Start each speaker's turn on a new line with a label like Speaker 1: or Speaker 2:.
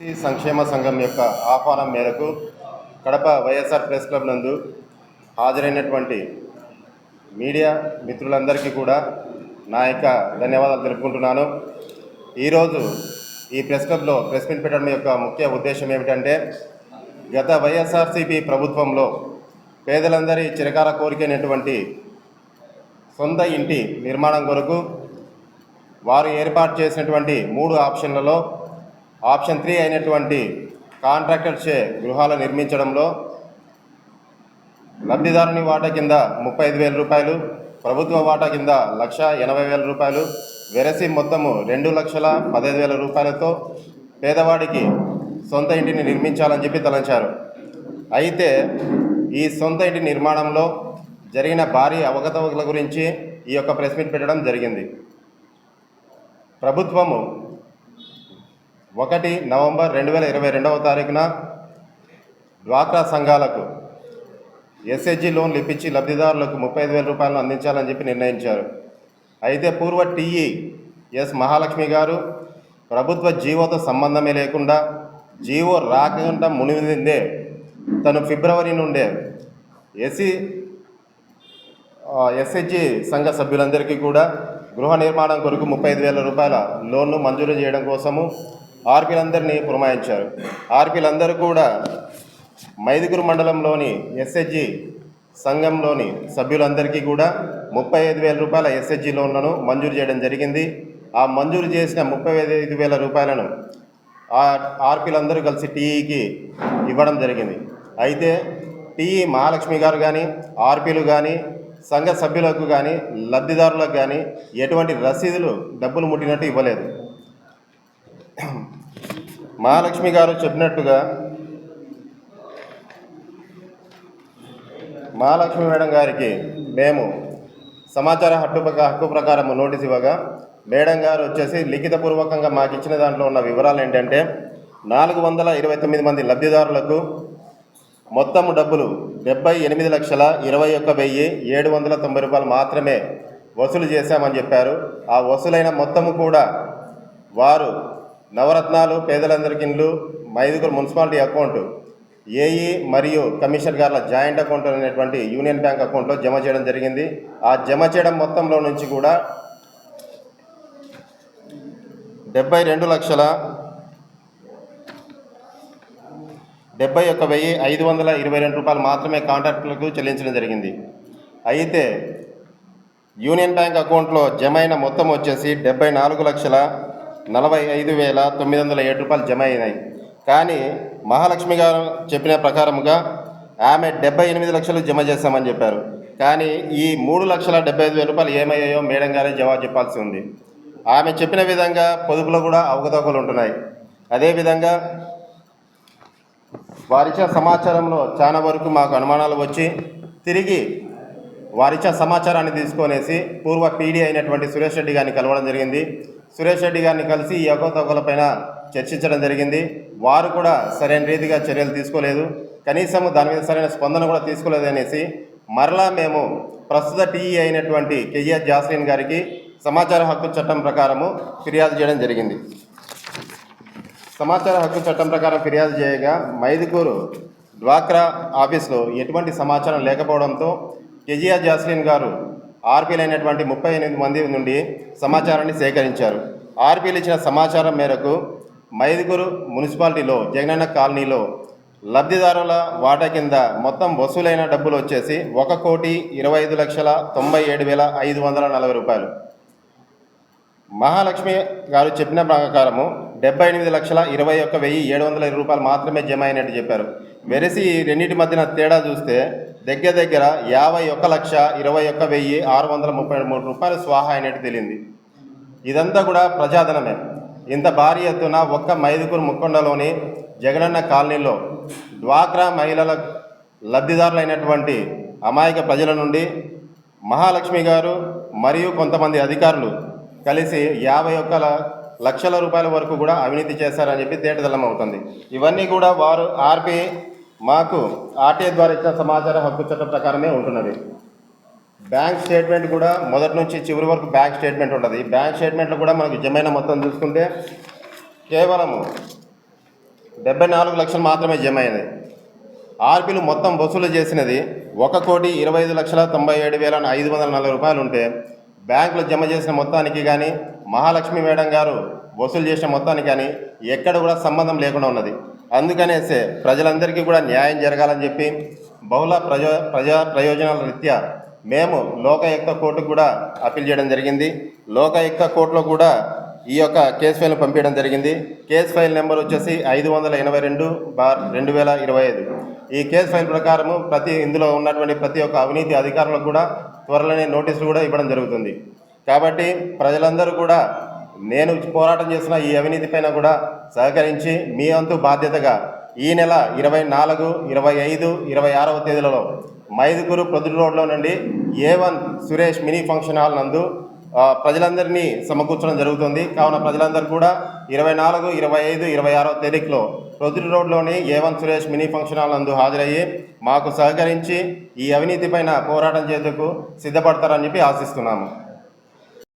Speaker 1: ఈ సంక్షేమ సంఘం యొక్క ఆహ్వానం మేరకు కడప వైఎస్ఆర్ ప్రెస్ క్లబ్ నందు హాజరైనటువంటి మీడియా మిత్రులందరికీ కూడా నా యొక్క ధన్యవాదాలు తెలుపుకుంటున్నాను. ఈరోజు ఈ ప్రెస్ క్లబ్లో ప్రెస్ మీట్ పెట్టడం యొక్క ముఖ్య ఉద్దేశం ఏమిటంటే గత వైఎస్ఆర్సీపీ ప్రభుత్వంలో పేదలందరి చిరకాల కోరికైనటువంటి సొంత ఇంటి నిర్మాణం కొరకు వారు ఏర్పాటు చేసినటువంటి మూడు ఆప్షన్లలో ఆప్షన్ త్రీ అయినటువంటి కాంట్రాక్టర్ చే గృహాలు నిర్మించడంలో లబ్ధిదారుని వాటా కింద ముప్పై ఐదు వేల రూపాయలు ప్రభుత్వ వాటా కింద లక్ష ఎనభై వేల రూపాయలు వెరసి మొత్తము రెండు లక్షల పదహైదు వేల రూపాయలతో పేదవాడికి సొంత ఇంటిని నిర్మించాలని చెప్పి తలంచారు. అయితే ఈ సొంత ఇంటి నిర్మాణంలో జరిగిన భారీ అవకతవకల గురించి ఈ యొక్క ప్రెస్ మీట్ పెట్టడం జరిగింది. ప్రభుత్వము ఒకటి నవంబర్ రెండు వేల ఇరవై రెండవ తారీఖున డ్వాక్రా సంఘాలకు ఎస్హెచ్జి లోన్లు ఇప్పించి లబ్ధిదారులకు ముప్పై ఐదు వేల రూపాయలను అందించాలని చెప్పి నిర్ణయించారు. అయితే పూర్వ టీఈ ఎస్ మహాలక్ష్మి గారు ప్రభుత్వ జీవోతో సంబంధమే లేకుండా జీవో రాకుండా మునివిందే తను ఫిబ్రవరి నుండే ఎస్సీ ఎస్హెచ్జి సంఘ సభ్యులందరికీ కూడా గృహ నిర్మాణం కొరకు ముప్పై ఐదు వేల రూపాయల లోన్ను మంజూరు చేయడం కోసము ఆర్పీలందరినీ పురమాయించారు. ఆర్పీలందరూ కూడా మైదుగురు మండలంలోని ఎస్హెచ్జి సంఘంలోని సభ్యులందరికీ కూడా ముప్పై ఐదు వేల రూపాయల ఎస్హెచ్జి లోన్లను మంజూరు చేయడం జరిగింది. ఆ మంజూరు చేసిన ముప్పై ఐదు వేల రూపాయలను ఆర్పిలందరూ ఆర్పీలందరూ కలిసి టీఈకి ఇవ్వడం జరిగింది. అయితే టీఈ మహాలక్ష్మి గారు కానీ ఆర్పీలు కానీ సంఘ సభ్యులకు కానీ లబ్ధిదారులకు కానీ ఎటువంటి రసీదులు డబ్బులు ముట్టినట్టు ఇవ్వలేదు. మహాలక్ష్మి గారు చెప్పినట్టుగా మహాలక్ష్మి మేడం గారికి మేము సమాచార హక్కు హక్కు ప్రకారం నోటీస్ ఇవ్వగా మేడం గారు వచ్చేసి లిఖితపూర్వకంగా మాకు ఇచ్చిన దాంట్లో ఉన్న వివరాలు ఏంటంటే నాలుగు వందల ఇరవై తొమ్మిది మంది లబ్ధిదారులకు మొత్తం డబ్బులు డెబ్బై ఎనిమిది లక్షల ఇరవై ఒక్క వెయ్యి ఏడు వందల తొంభై రూపాయలు మాత్రమే వసూలు చేశామని చెప్పారు. ఆ వసూలైన మొత్తము కూడా వారు నవరత్నాలు పేదలందరికీ ఇండ్లు మైదుగురు మున్సిపాలిటీ అకౌంట్ ఏఈ మరియు కమిషనర్ గార్ల జాయింట్ అకౌంట్ అనేటువంటి యూనియన్ బ్యాంక్ అకౌంట్లో జమ చేయడం జరిగింది. ఆ జమ చేయడం మొత్తంలో నుంచి కూడా డెబ్బై రెండు లక్షల డెబ్బై ఒక్క వెయ్యి ఐదు వందల ఇరవై రెండు రూపాయలు మాత్రమే కాంట్రాక్టులకు చెల్లించడం జరిగింది. అయితే యూనియన్ బ్యాంక్ అకౌంట్లో జమ అయిన మొత్తం వచ్చేసి డెబ్బై నాలుగు లక్షల నలభై ఐదు వేల తొమ్మిది వందల ఏడు రూపాయలు జమ అయినాయి. కానీ మహాలక్ష్మి గారు చెప్పిన ప్రకారముగా ఆమె డెబ్బై ఎనిమిది లక్షలు జమ చేస్తామని చెప్పారు. కానీ ఈ మూడు లక్షల డెబ్బై ఐదు వేల రూపాయలు ఏమయ్యాయో మేడం గారే జవాబు చెప్పాల్సి ఉంది. ఆమె చెప్పిన విధంగా పొదుపులో కూడా అవకతవకలు ఉంటున్నాయి. అదేవిధంగా వారిచ్చే సమాచారంలో చాలా వరకు మాకు అనుమానాలు వచ్చి తిరిగి వారిచ్చే సమాచారాన్ని తీసుకొనేసి పూర్వ పీడీ అయినటువంటి సురేష్ రెడ్డి గారిని కలవడం జరిగింది. సురేష్ రెడ్డి గారిని కలిసి ఈ పైన చర్చించడం జరిగింది. వారు కూడా సరైన రీతిగా చర్యలు తీసుకోలేదు. కనీసం దాని మీద సరైన స్పందన కూడా తీసుకోలేదు అనేసి మరలా మేము ప్రస్తుత టీఈ అయినటువంటి కేజీఆర్ జాస్లిన్ గారికి సమాచార హక్కు చట్టం ప్రకారము ఫిర్యాదు చేయడం జరిగింది. సమాచార హక్కు చట్టం ప్రకారం ఫిర్యాదు చేయగా మైదుకూరు డ్వాక్రా ఆఫీస్లో ఎటువంటి సమాచారం లేకపోవడంతో కేజీఆర్ జాస్లిన్ గారు ఆర్పీలు అయినటువంటి ముప్పై ఎనిమిది మంది నుండి సమాచారాన్ని సేకరించారు. ఆర్పీలు ఇచ్చిన సమాచారం మేరకు మైదుగురు మున్సిపాలిటీలో జగనన్న కాలనీలో లబ్ధిదారుల వాటా కింద మొత్తం వసూలైన డబ్బులు వచ్చేసి ఒక కోటి ఇరవై ఐదు లక్షల తొంభై ఏడు వేల ఐదు వందల నలభై రూపాయలు. మహాలక్ష్మి గారు చెప్పిన ప్రకారము డెబ్బై ఎనిమిది లక్షల ఇరవై ఒక్క వెయ్యి ఏడు వందల ఇరవై రూపాయలు మాత్రమే జమ అయినట్టు చెప్పారు. వెరసి ఈ రెండింటి మధ్యన తేడా చూస్తే దగ్గర దగ్గర యాభై ఒక్క లక్ష ఇరవై ఒక్క వెయ్యి ఆరు వందల ముప్పై మూడు రూపాయలు స్వాహా అయినట్టు తెలియంది ఇదంతా కూడా ప్రజాధనమే. ఇంత భారీ ఎత్తున ఒక్క మైదుకూరు ముక్కొండలోని జగనన్న కాలనీలో డ్వాక్రా మహిళల లబ్ధిదారులైనటువంటి అమాయక ప్రజల నుండి మహాలక్ష్మి గారు మరియు కొంతమంది అధికారులు కలిసి యాభై ఒక్క లక్షల రూపాయల వరకు కూడా అవినీతి చేశారని చెప్పి తేటదల్లం అవుతుంది ఇవన్నీ కూడా వారు ఆర్పి మాకు ఆర్టీఐ ద్వారా ఇచ్చిన సమాచార హక్కు చట్టం ప్రకారమే ఉంటున్నది. బ్యాంక్ స్టేట్మెంట్ కూడా మొదటి నుంచి చివరి వరకు బ్యాంక్ స్టేట్మెంట్ ఉంటుంది ఈ బ్యాంక్ స్టేట్మెంట్లో కూడా మనకు జమైన మొత్తం చూసుకుంటే కేవలము డెబ్బై నాలుగు లక్షలు మాత్రమే జమ అయినది ఆర్పీలు మొత్తం వసూలు చేసినది ఒక కోటి ఇరవై ఐదు లక్షల తొంభై ఏడు వేల ఐదు వందల నలభై రూపాయలు ఉంటే బ్యాంకులో జమ చేసిన మొత్తానికి కానీ మహాలక్ష్మి మేడం గారు వసూలు చేసిన మొత్తానికి కానీ ఎక్కడ కూడా సంబంధం లేకుండా ఉన్నది. అందుకనేసే ప్రజలందరికీ కూడా న్యాయం జరగాలని చెప్పి బహుళ ప్రజా ప్రజా ప్రయోజనాల రీత్యా మేము లోకాయుక్త కోర్టుకు కూడా అప్పీల్ చేయడం జరిగింది. లోకాయుక్త కోర్టులో కూడా ఈ యొక్క కేసు ఫైల్ పంపించడం జరిగింది. కేసు ఫైల్ నెంబర్ వచ్చేసి ఐదు వందల ఎనభై రెండు బార్ రెండు వేల ఇరవై ఐదు. ఈ కేసు ఫైల్ ప్రకారము ప్రతి ఇందులో ఉన్నటువంటి ప్రతి ఒక్క అవినీతి అధికారులకు కూడా త్వరలోనే నోటీసులు కూడా ఇవ్వడం జరుగుతుంది. కాబట్టి ప్రజలందరూ కూడా నేను పోరాటం చేసిన ఈ అవినీతి పైన కూడా సహకరించి మీ వంతు బాధ్యతగా ఈ నెల ఇరవై నాలుగు ఇరవై ఐదు ఇరవై ఆరవ తేదీలలో మైదుకూరు ప్రొద్దు రోడ్లో నుండి A one Suresh mini function hall నందు ప్రజలందరినీ సమకూర్చడం జరుగుతుంది. కావున ప్రజలందరూ కూడా ఇరవై నాలుగు ఇరవై ఐదు ఇరవై ఆరో తేదీలో ప్రొద్దు రోడ్లోని A one Suresh mini function hall నందు హాజరయ్యి మాకు సహకరించి ఈ అవినీతి పైన పోరాటం చేసేందుకు సిద్ధపడతారని చెప్పి ఆశిస్తున్నాము.